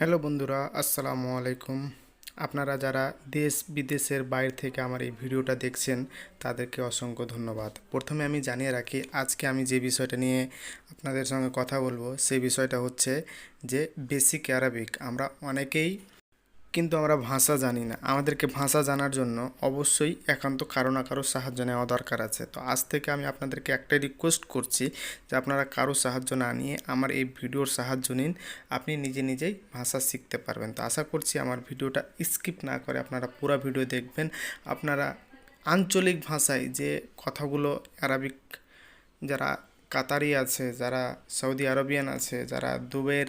Hello বন্ধুরা, আসসালামু আলাইকুম। আপনারা যারা দেশ বিদেশের বাইরে থেকে আমার এই ভিডিওটা দেখছেন, তাদেরকে অসংখ্য ধন্যবাদ। প্রথমে আমি জানিয়ে রাখি, আজকে আমি যে বিষয়টা নিয়ে আপনাদের সঙ্গে কথা বলব সেই বিষয়টা হচ্ছে যে বেসিক অ্যারাবিক আমরা অনেকেই কিন্তু আমরা ভাষা জানি না। আমাদেরকে ভাষা জানার জন্য অবশ্যই একান্ত কারও না কারও সাহায্য নেওয়া দরকার আছে। তো আজ থেকে আমি আপনাদেরকে একটাই রিকোয়েস্ট করছি যে আপনারা কারও সাহায্য না নিয়ে আমার এই ভিডিওর সাহায্য নিন। আপনি নিজে নিজেই ভাষা শিখতে পারবেন। তো আশা করছি আমার ভিডিওটা স্কিপ না করে আপনারা পুরো ভিডিও দেখবেন। আপনারা আঞ্চলিক ভাষায় যে কথাগুলো অ্যারাবিক যারা কাতারি আছে, যারা সৌদি আরবিয়ান আছে, যারা দুবের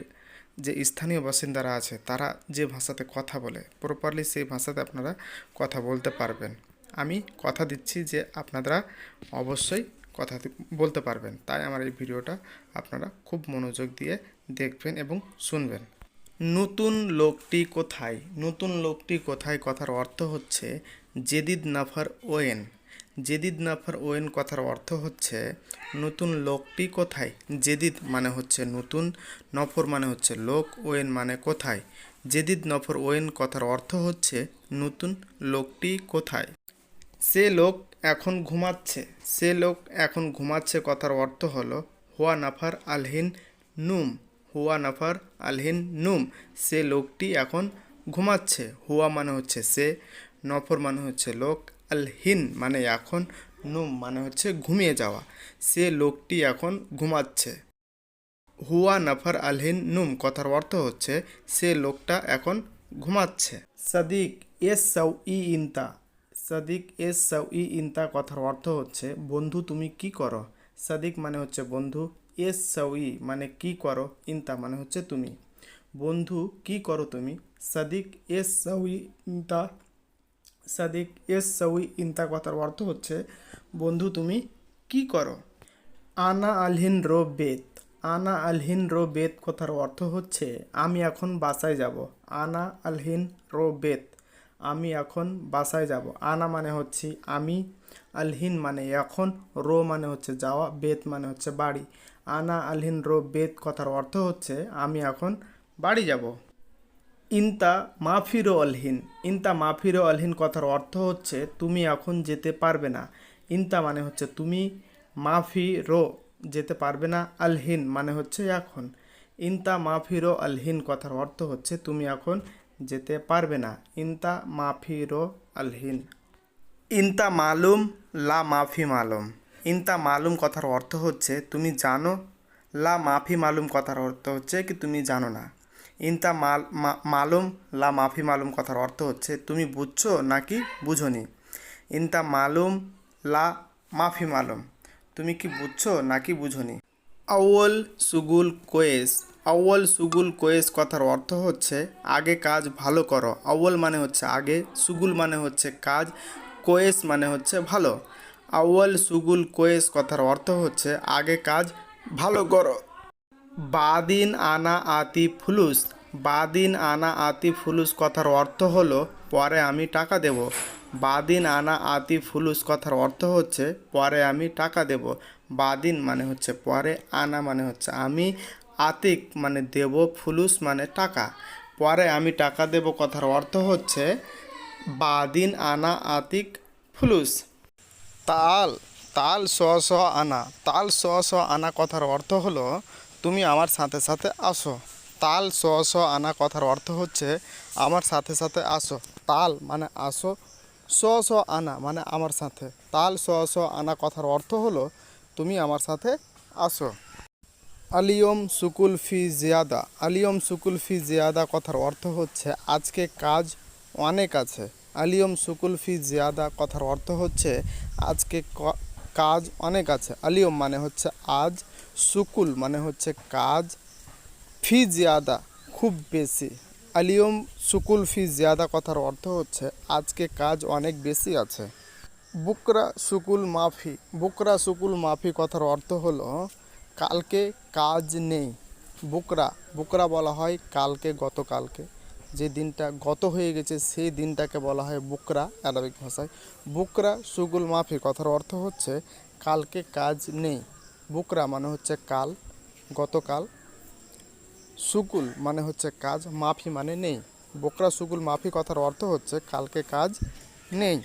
যে স্থানীয় বাসিন্দারা আছে, তারা যে ভাষাতে কথা বলে প্রপারলি সেই ভাষাতে আপনারা কথা বলতে পারবেন। আমি কথা দিচ্ছি যে আপনারা অবশ্যই কথা বলতে পারবেন। তাই আমার এই ভিডিওটা আপনারা খুব মনোযোগ দিয়ে দেখবেন এবং শুনবেন। নতুন লোকটি কোথায়? নতুন লোকটি কোথায়? কথার অর্থ হচ্ছে, জেদিদ নাফার ওয়েন। জেদিদ নাফার ওয়েন কথার অর্থ হচ্ছে, নতুন লোকটি কোথায়? জেদিদ মানে হচ্ছে নতুন, নফর মানে হচ্ছে লোক, ওয়েন মানে কোথায়? জেদিদ নফর ওয়েন কথার অর্থ হচ্ছে, নতুন লোকটি কোথায়? সে লোক এখন ঘুমাচ্ছে। সে লোক এখন ঘুমাচ্ছে কথার অর্থ হলো, হুয়া নাফার আলহিন নুম। হুয়া নাফার আলহিন নুম। সে লোকটি এখন ঘুমাচ্ছে। হুয়া মানে হচ্ছে সে। নফর মানে হচ্ছে লোক। আলহিন মানে এখন নুম মানে হচ্ছে ঘুমিয়ে যাওয়া। সে লোকটি এখন ঘুমাচ্ছে। হুয়া নাফার আলহিন নুম কথার অর্থ হচ্ছে, সে লোকটা এখন ঘুমাচ্ছে। সাদিক এস সাউ ই ইনতা। সাদিক এস সাউ ই ইনতা কথার অর্থ হচ্ছে, বন্ধু তুমি কি করো? সাদিক মানে হচ্ছে বন্ধু এস সাউ ই মানে কি করো? ইনতা মানে হচ্ছে তুমি। বন্ধু কি করো তুমি? সাদিক এস সাউ ই ইনতা সাদিক, এস সাউই ইন্তা কথার অর্থ হচ্ছে, বন্ধু, তুমি কি করো? আনা আলহিন রো বেত আনা আলহিন রো বেত কথার অর্থ হচ্ছে, আমি এখন বাসায় যাব। আনা আলহিন রো বেত আমি এখন বাসায় যাব। আনা মানে হচ্ছে, আমি। আলহিন মানে এখন। রো মানে হচ্ছে যাওয়া। বেত মানে হচ্ছে বাড়ি। আনা আলহিন রো বেত কথার অর্থ হচ্ছে, আমি এখন বাড়ি যাব। ইনতা মাফিরো অলহিন ইনতা মাফিরো অলহিন কথার অর্থ হচ্ছে তুমি এখন যেতে পারবে না। ইনতা মানে হচ্ছে তুমি মাফিরো যেতে পারবে না, আলহীন মানে হচ্ছে এখন। ইনতা মাফিরো আলহীন কথার অর্থ হচ্ছে তুমি এখন যেতে পারবে না। ইনতা মাফিরো আলহীন। ইনতা মালুম লা মাফি মালুম। ইনতা মালুম কথার অর্থ হচ্ছে তুমি জানো। লা মাফি মালুম কথার অর্থ হচ্ছে কি তুমি জানো না। ইনতা মাল মালুম লা মাফি মালুম কথার অর্থ হচ্ছে তুমি বুঝছ নাকি বুঝোনি। ইনতা মালুম লা মাফি মালুম, তুমি কি বুঝছ নাকি বুঝোনি। আউ্বল সুগুল কোয়েস আউ্বল সুগুল কোয়েস কথার অর্থ হচ্ছে আগে কাজ ভালো করো। আউ্বল মানে হচ্ছে আগে, সুগুল মানে হচ্ছে কাজ, কোয়েস মানে হচ্ছে ভালো। আউ্বল সুগুল কোয়েস কথার অর্থ হচ্ছে আগে কাজ ভালো করো। বাদিন আনা আতি ফুলুস। বাদিন আনা আতি ফুলুস কথার অর্থ হলো, পরে আমি টাকা দেব। বাদিন আনা আতি ফুলুস কথার অর্থ হচ্ছে, পরে আমি টাকা দেব। বাদিন মানে হচ্ছে পরে, আনা মানে হচ্ছে আমি, আতিক মানে দেব, ফুলুস মানে টাকা। পরে আমি টাকা দেব কথার অর্থ হচ্ছে, বাদিন আনা আতিক ফুলুস। তাল তাল স স আনা। তাল স স আনা কথার অর্থ হলো তুমি আমার সাথে সাথে আসো। তাল স স আনা কথার অর্থ হচ্ছে, আমার সাথে সাথে আসো। তাল মানে আসো স স আনা মানে আমার সাথে। তাল স স আনা কথার অর্থ হলো, তুমি আমার সাথে আসো। আলিয়ম সুকুল ফি জিয়াদা। আলিয়ম সুকুল ফি জিয়াদা কথার অর্থ হচ্ছে, আজকে কাজ অনেক আছে। আলিয়ম সুকুল ফি জিয়াদা কথার অর্থ হচ্ছে, আজকে কাজ অনেক আছে। আলিয়ম মানে হচ্ছে, আজ সুকুল মানে হচ্ছে কাজ, ফি জিয়াদা খুব বেশি। আলিয়ম সুকুল ফি জিয়াদা কথার অর্থ হচ্ছে, আজকে কাজ অনেক বেশি আছে। বুকরা সুকুল মাফি, বুকরা সুকুল মাফি কথার অর্থ হলো, কালকে কাজ নেই। বুকরা বুকরা বলা হয় কালকে গতকালকে। যে দিনটা গত হয়ে গেছে, সেই দিনটাকে বলা হয় বুকরা আরবিক ভাষায়। বুকরা সুগুল মাফি কথার অর্থ হচ্ছে, কালকে কাজ নেই। বুকরা মানে হচ্ছে কাল, গতকাল। সুকুল মানে হচ্ছে কাজ, মাফি মানে নেই। বোকরা, সুকুল, মাফি কথার অর্থ হচ্ছে কালকে কাজ নেই।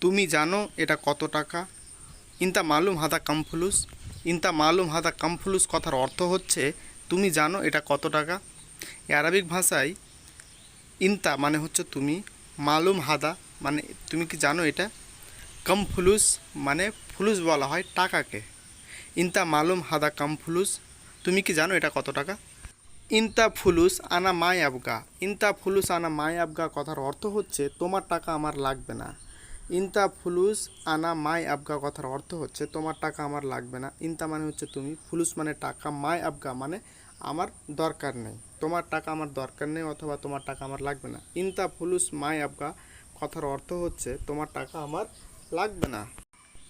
তুমি জানো এটা কত টাকা? ইনতা মালুম হাদা কাম ফুলুস ইনতা মালুম হাদা কাম ফুলুস কথার অর্থ হচ্ছে, তুমি জানো এটা কত টাকা? আরবিক ভাষায় ইনতা মানে হচ্ছে তুমি, মালুম হাদা মানে তুমি কি জানো এটা? কম ফুলুস মানে ফুলুস বলা হয় টাকাকে। ইনতা মালুম হাদা কাম ফুলুস। তুমি কি জানো এটা কত টাকা? ইনতা ফুলুস আনা মাই আবগা। ইনতা ফুলুস আনা মাই আবগা কথার অর্থ হচ্ছে, তোমার টাকা আমার লাগবে না। ইনতা ফুলুস আনা মাই আবগা কথার অর্থ হচ্ছে, তোমার টাকা আমার লাগবে না। ইনতা মানে হচ্ছে তুমি, ফুলুস মানে টাকা, মাই আবগা মানে আমার দরকার নেই। তোমার টাকা আমার দরকার নেই অথবা তোমার টাকা আমার লাগবে না। ইনতা ফুলুস মাই আবগা কথার অর্থ হচ্ছে, তোমার টাকা আমার লাগবে না।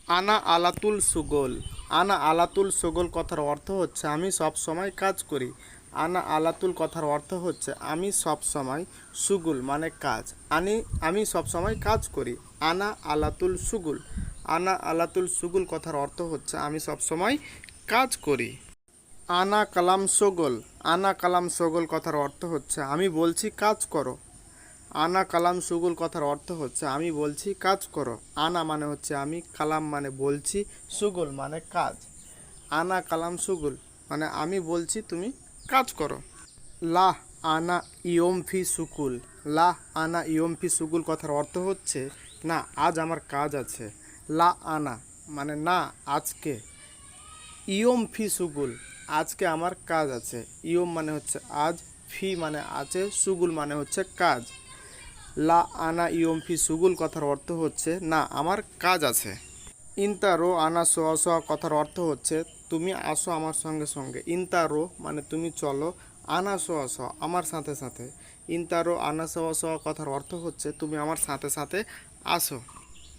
আনা আলাতুল সুগোল। আনা আলাতুল সুগোল কথার অর্থ হচ্ছে, আমি সব সময় কাজ করি। আনা আলাতুল কথার অর্থ হচ্ছে, আমি সব সময় সুগুল মানে কাজ। আনি, আমি সব সময় কাজ করি। আনা আলাতুল সুগুল। আনা আলাতুল সুগুল কথার অর্থ হচ্ছে, আমি সব সময় কাজ করি। আনা কালাম সগোল। আনা কালাম সগোল কথার অর্থ হচ্ছে, আমি বলছি কাজ করো। আনা কালাম সুগুল কথার অর্থ হচ্ছে আমি বলছি, কাজ করো। আনা মানে হচ্ছে আমি, কালাম মানে বলছি, সুগুল মানে কাজ। আনা কালাম সুগুল মানে আমি বলছি, তুমি কাজ করো। লাহ আনা ইয়ম ফি সুকুল। লাহ আনা ইয়ম ফি কথার অর্থ হচ্ছে, না, আজ আমার কাজ আছে। লা আনা মানে না, আজকে। ইয়ম ফি সুগুল, আজকে আমার কাজ আছে। ইয়ম মানে হচ্ছে আজ, ফি মানে আছে, সুগুল মানে হচ্ছে কাজ। লা আনা ইয়ম ফি সুগুল কথার অর্থ হচ্ছে, না, আমার কাজ আছে। ইনতা রো আনা, সোয়া সোয়া কথার অর্থ হচ্ছে, তুমি আসো আমার সঙ্গে সঙ্গে। ইনতা রো মানে তুমি চলো আনা, সোয়া সোয়া, আমার সাথে সাথে। ইনতা রো আনা, সোয়া সোয়া কথার অর্থ হচ্ছে, তুমি আমার সাথে সাথে আসো।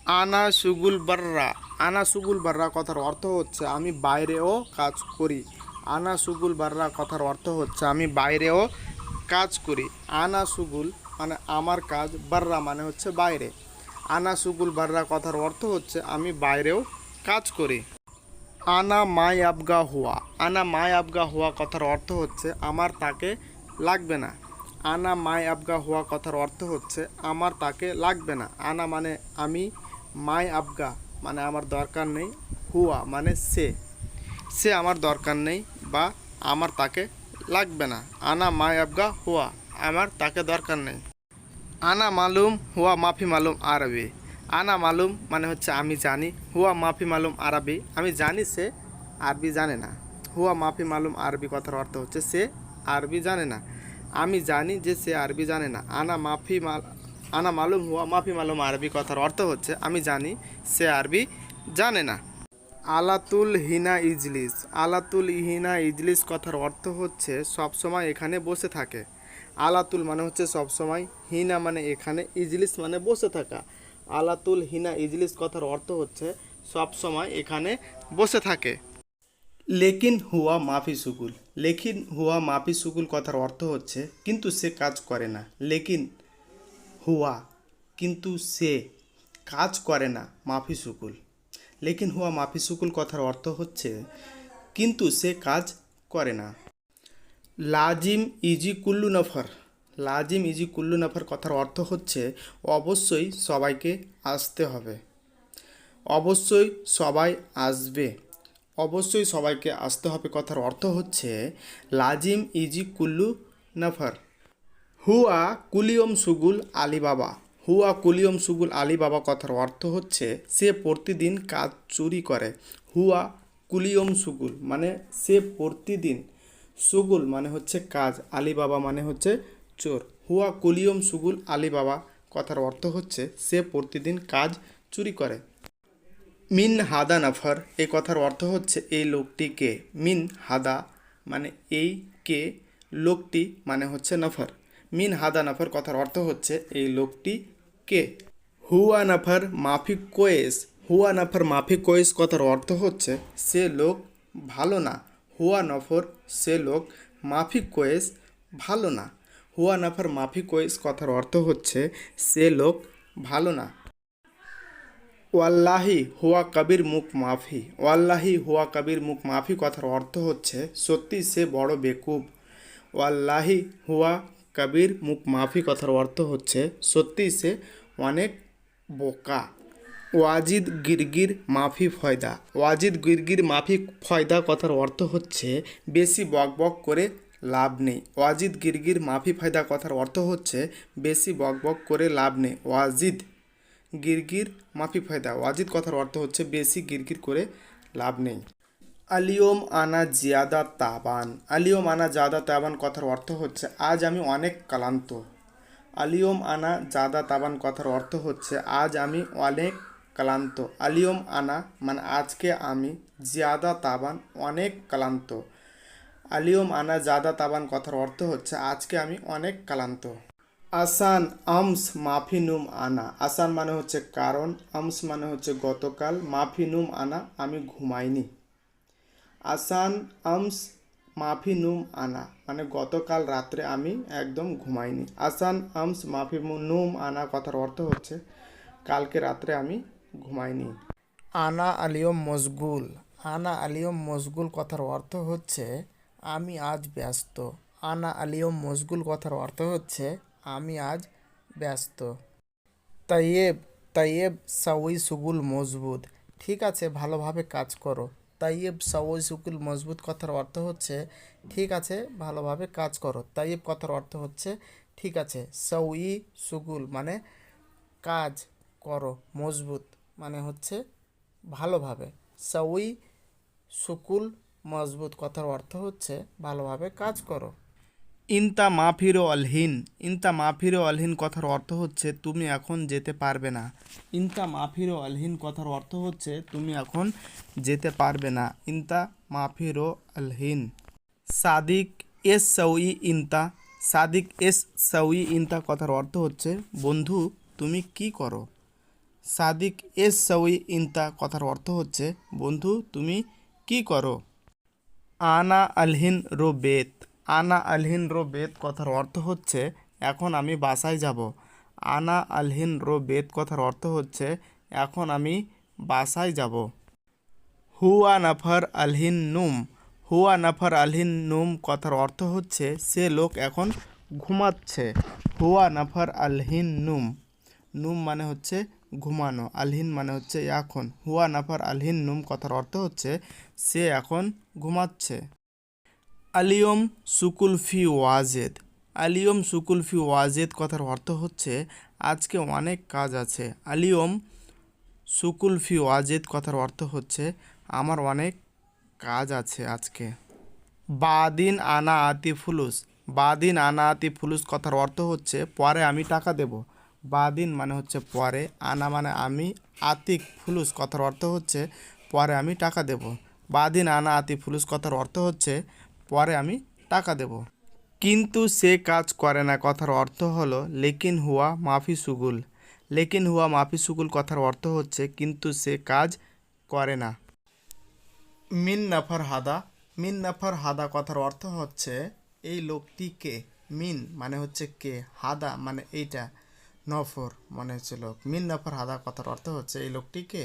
আনা সুগুল বাররা, আনা সুগুল বাররা কথার অর্থ হচ্ছে, আমি বাইরেও কাজ করি। আনা সুগুল বাররা কথার অর্থ হচ্ছে, আমি বাইরেও কাজ করি। আনা সুগুল মানে আমার কাজ বাররা মানে হচ্ছে বাইরে। আনা সুগুল বাররা কথার অর্থ হচ্ছে আমি বাইরেও কাজ করি। আনা মাই আবগা হুয়া। আনা মাই আবগা হুয়া কথার অর্থ হচ্ছে আমার তাকে লাগবে না। আনা মাই আবগা হুয়া কথার অর্থ হচ্ছে আমার তাকে লাগবে না। আনা মানে আমি, মাই আবগা মানে আমার দরকার নেই, হুয়া মানে সে। সে আমার দরকার নেই বা আমার তাকে লাগবে না। আনা মাই আবগা হুয়া, আমার তাকে দরকার নেই। আনা মালুম, হুয়া মাফি মালুম আরবি। আনা মালুম মানে হচ্ছে আমি জানি, হুয়া মাফি মালুম আরবি। আমি জানি সে আরবি জানে না। হুয়া মাফি মালুম আরবি কথার অর্থ হচ্ছে সে আরবি জানে না। আমি জানি যে সে আরবি জানে না। আনা মাফি মাল আনা মালুম, হুয়া মাফি মালুম আরবি কথার অর্থ হচ্ছে আমি জানি সে আরবি জানে না। আলাতুল হিনা ইজলিস। আলাতুল হিনা ইজলিস কথার অর্থ হচ্ছে সবসময় এখানে বসে থাকে। আলাতুল মানে হচ্ছে সবসময় হিনা মানে এখানে ইজলিস মানে বসে থাকা। আলাতুল হিনা ইজলিস কথার অর্থ হচ্ছে সবসময় এখানে বসে থাকে। লেকিন হুয়া মাফি সুকুল। লেকিন হুয়া মাফি সুকুল কথার অর্থ হচ্ছে কিন্তু সে কাজ করে না। লেকিন হুয়া কিন্তু সে কাজ করে না মাফি সুকুল। লেকিন হুয়া মাফি সুকুল কথার অর্থ হচ্ছে কিন্তু সে কাজ করে না। লাজিম ইজি কুল্লু নফর। লাজিম ইজি কুল্লু নফর কথার অর্থ হচ্ছে, অবশ্যই সবাইকে আসতে হবে। অবশ্যই সবাই আসবে। অবশ্যই সবাইকে আসতে হবে কথার অর্থ হচ্ছে, লাজিম ইজি কুল্লু নফর। হুয়া কুলিয়ম সুগুল আলিবাবা। হুয়া কুলিয়ম সুগুল আলিবাবা কথার অর্থ হচ্ছে, সে প্রতিদিন কাজ চুরি করে। হুয়া কুলিয়ম সুগুল মানে সে প্রতিদিন সুগুল মানে হচ্ছে কাজ, আলিবাবা মানে হচ্ছে চোর। হুয়া কুলিয়ম সুগুল আলী বাবা কথার অর্থ হচ্ছে সে প্রতিদিন কাজ চুরি করে। মিন হাদা নাফার এই কথার অর্থ হচ্ছে এই লোকটি কে? মিন হাদা মানে এই কে, লোকটি মানে হচ্ছে নফর। মিন হাদা নাফার, কথার অর্থ হচ্ছে এই লোকটি কে? হুয়া নাফার মাফিক কোয়েস, হুয়া নাফার মাফিক কোয়েস কথার অর্থ হচ্ছে সে লোক ভালো না। হুয়া নফর সে লোক মাফিক কোয়েস ভালো না। হুয়া নাফার মাফিক কোয়েস কথার অর্থ হচ্ছে, সে লোক ভালো না। ওয়াল্লাহি হুয়া কবির মুখ মাফি। ওয়াল্লাহি হুয়া কবির মুখ মাফি কথার অর্থ হচ্ছে, সত্যি সে বড় বেকুব। ওয়াল্লাহি হুয়া কবির মুখ মাফি কথার অর্থ হচ্ছে, সত্যি সে অনেক বোকা। ওয়াজিদ গিরগির মাফি ফয়দা। ওয়াজিদ গিরগির মাফি ফয়দা কথার অর্থ হচ্ছে, বেশি বক বক করে লাভ নেই। ওয়াজিদ গিরগির মাফি ফায়দা কথার অর্থ হচ্ছে, বেশি বক বক করে লাভ নেই। ওয়াজিদ গিরগির মাফি ফায়দা। ওয়াজিদ কথার অর্থ হচ্ছে, বেশি গিরগির করে লাভ নেই। আলিয়ম আনা জিয়াদা তাবান। আলিয়ম আনা জাদা তাবান কথার অর্থ হচ্ছে, আজ আমি অনেক ক্লান্ত। আলিয়ম আনা জাদা তাবান কথার অর্থ হচ্ছে, আজ আমি অনেক ক্লান্ত। আলিয়ম আনা মানে আজকে আমি জিয়াদা তাবান অনেক ক্লান্ত। আলিয়ম আনা জাদা তাবান কথার অর্থ হচ্ছে, আজকে আমি অনেক ক্লান্ত। আসান আমস মাফিনুম আনা। আসান মানে হচ্ছে কারণ, আমস মানে হচ্ছে গতকাল, মাফিনুম আনা, আমি ঘুমাইনি। আসান আমস মাফি নুম আনা মানে গতকাল রাত্রে আমি একদম ঘুমাইনি। আসান আমস মাফি নুম আনা কথার অর্থ হচ্ছে, কালকে রাত্রে আমি ঘুমাইনি আনা আলিয়ম মশগুল। আনা আলিয়ম মশগুল কথার অর্থ হচ্ছে, আমি আজ ব্যস্ত। আনা আলিয়ম মশগুল কথার অর্থ হচ্ছে, আমি আজ ব্যস্ত। তাইয়েব তাইয়েব সাউই সুগুল মজবুত। ঠিক আছে, ভালোভাবে কাজ করো। তাইয়েব সাউই সুগুল মজবুত কথার অর্থ হচ্ছে, ঠিক আছে, ভালোভাবে কাজ করো। তাইয়েব কথার অর্থ হচ্ছে, ঠিক আছে সাউই সুগুল মানে কাজ করো, মজবুত। মানে হচ্ছে ভালোভাবে। সাউই সুকুল মজবুত কথার অর্থ হচ্ছে ভালোভাবে কাজ করো। ইনতা মাফিরো অলহিন ইনতা মাফিরো অলহিন কথার অর্থ হচ্ছে তুমি এখন যেতে পারবে না। ইনতা মাফিরো অলহিন কথার অর্থ হচ্ছে তুমি এখন যেতে পারবে না। ইনতা মাফিরো অলহিন সাদিক এস সউই ইনতা। সাদিক এস সউই ইনতা কথার অর্থ হচ্ছে, বন্ধু, তুমি কি করো? সাদিক এস সউই ইনতা কথার অর্থ হচ্ছে, বন্ধু, তুমি কি করো? আনা আলহিন রো বেত। আনা আলহিন রো বেত কথার অর্থ হচ্ছে, এখন আমি বাসায় যাব। আনা আলহিন রো বেত কথার অর্থ হচ্ছে, এখন আমি বাসায় যাব। হুয়া নাফার আলহিন নুম। হুয়া নাফার আলহিন নুম কথার অর্থ হচ্ছে, সে লোক এখন ঘুমাচ্ছে। হুয়া নাফার আলহিন নুম। নুম মানে হচ্ছে ঘুমানো, আলহিন মানে হচ্ছে এখন। হুয়া নাফার আলহিন নুম কথার অর্থ হচ্ছে সে এখন ঘুমাচ্ছে। আলিয়ম সুকুল ফি ওয়াজেদ। আলিয়ম সুকুল ফি ওয়াজেদ কথার অর্থ হচ্ছে আজকে অনেক কাজ আছে। আলিয়ম সুকুল ফি ওয়াজেদ কথার অর্থ হচ্ছে আমার অনেক কাজ আছে আজকে। বাদিন আনা আতি ফুলুস। বাদিন আনা আতি ফুলুস কথার অর্থ হচ্ছে পরে আমি টাকা দেব। বাদিন মানে হচ্ছে পরে, আনা মানে আমি, আতিক ফুলুস কথার অর্থ হচ্ছে পরে আমি টাকা দেব। বাদিন, আনা আতি ফুলুস কথার অর্থ হচ্ছে পরে আমি টাকা দেব। কিন্তু সে কাজ করে না কথার অর্থ হলো লেকিন হুয়া মাফি সুগুল। লেকিন হুয়া মাফি সুগুল কথার অর্থ হচ্ছে কিন্তু সে কাজ করে না। মিন নাফার হাদা, মিন নাফার হাদা কথার অর্থ হচ্ছে এই লোকটি কে? মিন মানে হচ্ছে কে? হাদা মানে এইটা। নফর মানে হচ্ছে লোক মিন নফর হাদা কথার অর্থ হচ্ছে, এই লোকটিকে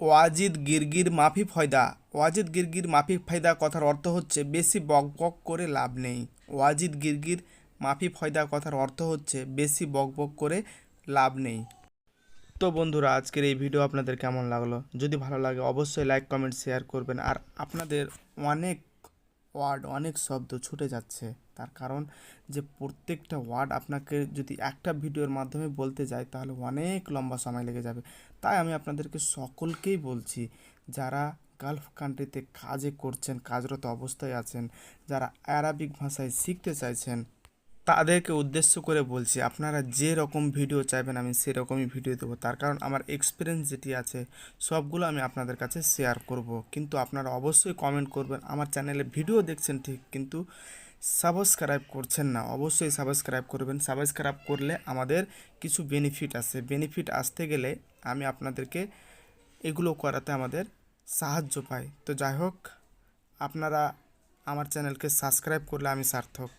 ওয়াজিদ গিরগির মাফি ফয়দা। ওয়াজিদ গিরগির মাফি ফায়দা কথার অর্থ হচ্ছে, বেশি বক বক করে লাভ নেই। ওয়াজিদ গিরগির মাফি ফয়দা কথার অর্থ হচ্ছে, বেশি বক বক করে লাভ নেই। তো বন্ধুরা, আজকের এই ভিডিও আপনাদের কেমন লাগল? যদি ভালো লাগে, অবশ্যই লাইক, কমেন্ট, শেয়ার করবেন। আর আপনাদের অনেক ওয়ার্ড, অনেক শব্দ ছুটে যাচ্ছে। তার কারণ যে প্রত্যেকটা ওয়ার্ড আপনাকে যদি একটা ভিডিওর মাধ্যমে বলতে যায়, তাহলে অনেক লম্বা সময় লেগে যাবে। তাই আমি আপনাদেরকে সকলকেই বলছি, যারা গালফ কান্ট্রিতে কাজে করছেন, কাজরত অবস্থায় আছেন, যারা অ্যারাবিক ভাষায় শিখতে চাইছেন, তাদেরকে উদ্দেশ্য করে বলছি, আপনারা যে রকম ভিডিও চাইবেন আমি সেরকমই ভিডিও দেবো। তার কারণ আমার এক্সপিরিয়েন্স যেটি আছে, সবগুলো আমি আপনাদের কাছে শেয়ার করব। কিন্তু আপনারা অবশ্যই কমেন্ট করবেন, আমার চ্যানেলে ভিডিও দেখছেন ঠিক, কিন্তু সাবস্ক্রাইব করছেন না, অবশ্যই সাবস্ক্রাইব করবেন। সাবস্ক্রাইব করলে আমাদের কিছু বেনিফিট আছে। বেনিফিট আসতে গেলে আমি আপনাদেরকে এগুলো করাতে আমাদের সাহায্য পাই। তো যাই হোক, আপনারা আমার চ্যানেলকে সাবস্ক্রাইব করলে আমি সার্থক।